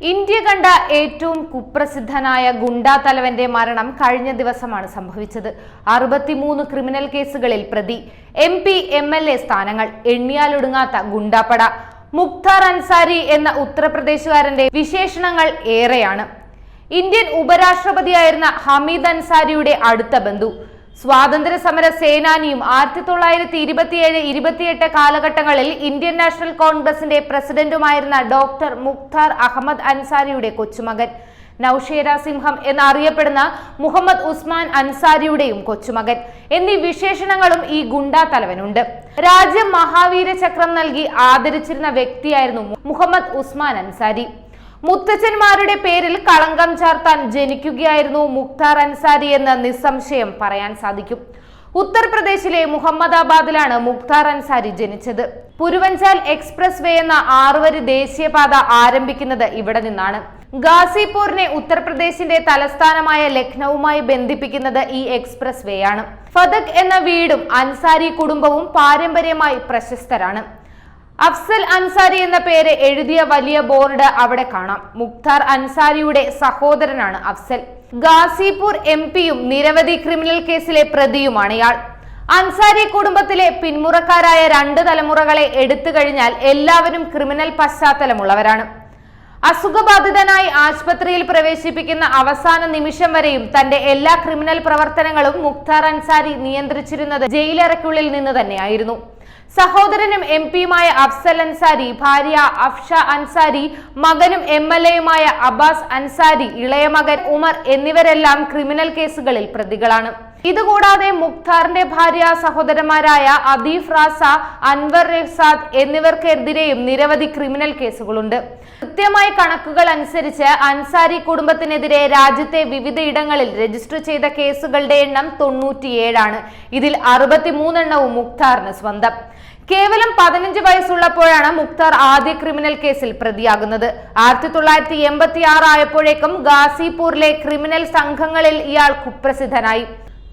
India കണ്ട ഏറ്റവും കുപ്രസിദ്ധനായ ഗുണ്ടാ തലവന്റെ മരണം കഴിഞ്ഞ ദിവസമാണ് സംഭവിച്ചത്. അറുപത്തിമൂന്ന് ക്രിമിനൽ കേസുകളിൽ പ്രതി M P M L A സ്ഥാനങ്ങൾ എണ്ണിയാലൊടുങ്ങാത്ത ഗുണ്ടാപ്പട. മുക്താർ അൻസാരി എന്ന ഉത്തർപ്രദേശുകാരന്റെ വിശേഷണങ്ങൾ ഏറെയാണ്. ഇന്ത്യൻ ഉപരാഷ്ട്രപതിയായിരുന്ന ഹമീദ് അൻസാരിയുടെ അടുത്ത ബന്ധു സ്വാതന്ത്ര്യ സമര സേനാനിയും ആയിരത്തി തൊള്ളായിരത്തി ഇരുപത്തിയേഴ് ഇരുപത്തിയെട്ട് കാലഘട്ടങ്ങളിൽ ഇന്ത്യൻ നാഷണൽ കോൺഗ്രസിന്റെ പ്രസിഡന്റുമായിരുന്ന ഡോക്ടർ മുഖ്താർ അഹമ്മദ് അൻസാരിയുടെ കൊച്ചുമകൻ. നൌഷേര സിംഹം എന്നറിയപ്പെടുന്ന മുഹമ്മദ് ഉസ്മാൻ അൻസാരിയുടെയും കൊച്ചുമകൻ. എന്നീ വിശേഷണങ്ങളും ഈ ഗുണ്ടാ തലവനുണ്ട്. രാജ്യം മഹാവീര ചക്രം നൽകി ആദരിച്ചിരുന്ന വ്യക്തിയായിരുന്നു മുഹമ്മദ് ഉസ്മാൻ അൻസാരി. മുത്തച്ഛന്മാരുടെ പേരിൽ കളങ്കം ചാർത്താൻ ജനിക്കുകയായിരുന്നു മുഖ്താർ അൻസാരി എന്ന് നിസ്സംശയം പറയാൻ സാധിക്കും. ഉത്തർപ്രദേശിലെ മുഹമ്മദാബാദിലാണ് മുഖ്താർ അൻസാരി ജനിച്ചത്. പുരുവഞ്ചാൽ എക്സ്പ്രസ് വേ എന്ന ആറുവരി ദേശീയപാത ആരംഭിക്കുന്നത് ഇവിടെ നിന്നാണ്. ഗാസിപൂരിനെ ഉത്തർപ്രദേശിന്റെ തലസ്ഥാനമായ ലക്നൌവുമായി ബന്ധിപ്പിക്കുന്നത് ഈ എക്സ്പ്രസ് വേ ആണ് ഫതക് എന്ന വീടും അൻസാരി കുടുംബവും പാരമ്പര്യമായി പ്രശസ്തരാണ്. അഫ്സൽ അൻസാരി എന്ന പേര് എഴുതിയ വലിയ ബോർഡ് അവിടെ കാണാം. മുഖ്താർ അൻസാരിയുടെ സഹോദരനാണ് അഫ്സൽ. ഗാസിപൂർ എം പിയും നിരവധി ക്രിമിനൽ കേസിലെ പ്രതിയുമാണ് ഇയാൾ. അൻസാരി കുടുംബത്തിലെ പിന്മുറക്കാരായ രണ്ട് തലമുറകളെ എടുത്തു കഴിഞ്ഞാൽ എല്ലാവരും ക്രിമിനൽ പശ്ചാത്തലമുള്ളവരാണ്. അസുഖബാധിതനായി ആശുപത്രിയിൽ പ്രവേശിപ്പിക്കുന്ന അവസാന നിമിഷം വരെയും തന്റെ എല്ലാ ക്രിമിനൽ പ്രവർത്തനങ്ങളും മുഖ്താർ അൻസാരി നിയന്ത്രിച്ചിരുന്നത് ജയിലറയ്ക്കുള്ളിൽ നിന്ന് തന്നെയായിരുന്നു. സഹോദരനും എം പിയുമായ അഫ്സൽ അൻസാരി ഭാര്യ അഫ്ഷ അൻസാരി മകനും എം എൽ എയുമായ അബ്ബാസ് അൻസാരി ഇളയ മകൻ ഉമർ എന്നിവരെല്ലാം ക്രിമിനൽ കേസുകളിൽ പ്രതികളാണ്. ഇതുകൂടാതെ മുഖ്താറിന്റെ ഭാര്യ സഹോദരന്മാരായ അദീഫ് റാസ അൻവർ റസാദ് എന്നിവർക്കെതിരെയും നിരവധി ക്രിമിനൽ കേസുകളുണ്ട്. കൃത്യമായ കണക്കുകൾ അനുസരിച്ച് അൻസാരി കുടുംബത്തിനെതിരെ രാജ്യത്തെ വിവിധയിടങ്ങളിൽ രജിസ്റ്റർ ചെയ്ത കേസുകളുടെ എണ്ണം തൊണ്ണൂറ്റിയേഴാണ്. ഇതിൽ അറുപത്തിമൂന്നെണ്ണവും മുഖ്താറിന് സ്വന്തം. കേവലം പതിനഞ്ച് വയസ്സുള്ളപ്പോഴാണ് മുക്താർ ആദ്യ ക്രിമിനൽ കേസിൽ പ്രതിയാകുന്നത്. ആയിരത്തി തൊള്ളായിരത്തി എൺപത്തി ആറ് ആയപ്പോഴേക്കും ഗാസിപൂരിലെ ക്രിമിനൽ സംഘങ്ങളിൽ ഇയാൾ കുപ്രസിദ്ധനായി.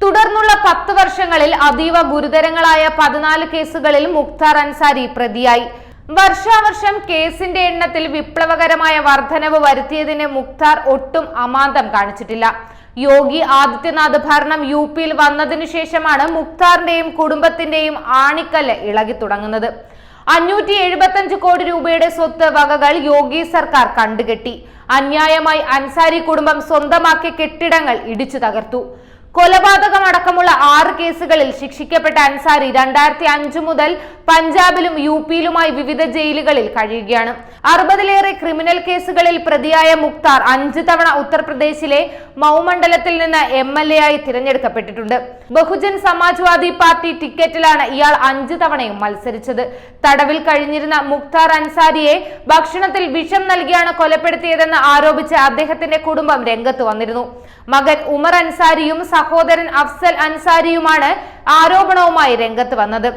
തുടർന്നുള്ള പത്ത് വർഷങ്ങളിൽ അതീവ ഗുരുതരങ്ങളായ പതിനാല് കേസുകളിൽ മുക്താർ അൻസാരി പ്രതിയായി. വർഷാവർഷം കേസിന്റെ എണ്ണത്തിൽ വിപ്ലവകരമായ വർധനവ് വരുത്തിയതിന് മുക്താർ ഒട്ടും അമാന്തം കാണിച്ചിട്ടില്ല. യോഗി ആദിത്യനാഥ് ഭരണം യു പിയിൽ വന്നതിനു ശേഷമാണ് മുക്താറിന്റെയും കുടുംബത്തിന്റെയും ആണിക്കല്ല് ഇളകി തുടങ്ങുന്നത്. അഞ്ഞൂറ്റി എഴുപത്തഞ്ച് കോടി രൂപയുടെ സ്വത്ത് വകകൾ യോഗി സർക്കാർ കണ്ടുകെട്ടി. അന്യായമായി അൻസാരി കുടുംബം സ്വന്തമാക്കിയ കെട്ടിടങ്ങൾ ഇടിച്ചു തകർത്തു. കൊലപാതകമടക്കമുള്ള ആറ് കേസുകളിൽ ശിക്ഷിക്കപ്പെട്ട അൻസാരി രണ്ടായിരത്തി അഞ്ചു മുതൽ പഞ്ചാബിലും യു പിയിലുമായി വിവിധ ജയിലുകളിൽ കഴിയുകയാണ്. അറുപതിലേറെ ക്രിമിനൽ കേസുകളിൽ പ്രതിയായ മുക്താർ അഞ്ചു തവണ ഉത്തർപ്രദേശിലെ മൗമണ്ഡലത്തിൽ നിന്ന് എം എൽ എ ആയി തിരഞ്ഞെടുക്കപ്പെട്ടിട്ടുണ്ട്. ബഹുജൻ സമാജ്വാദി പാർട്ടി ടിക്കറ്റിലാണ് ഇയാൾ അഞ്ചു തവണയും മത്സരിച്ചത്. തടവിൽ കഴിഞ്ഞിരുന്ന മുക്താർ അൻസാരിയെ ഭക്ഷണത്തിൽ വിഷം നൽകിയാണ് കൊലപ്പെടുത്തിയതെന്ന് ആരോപിച്ച് അദ്ദേഹത്തിന്റെ കുടുംബം രംഗത്ത് വന്നിരുന്നു. മകൻ ഉമർ അൻസാരിയും സഹോദരൻ അഫ്സൽ അൻസാരിയുമാണ് ആരോപണവുമായി രംഗത്ത് വന്നത്.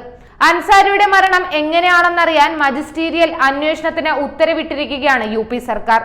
അൻസാരിയുടെ മരണം എങ്ങനെയാണെന്നറിയാൻ മജിസ്റ്റീരിയൽ അന്വേഷണത്തിന് ഉത്തരവിട്ടിരിക്കുകയാണ് യു സർക്കാർ.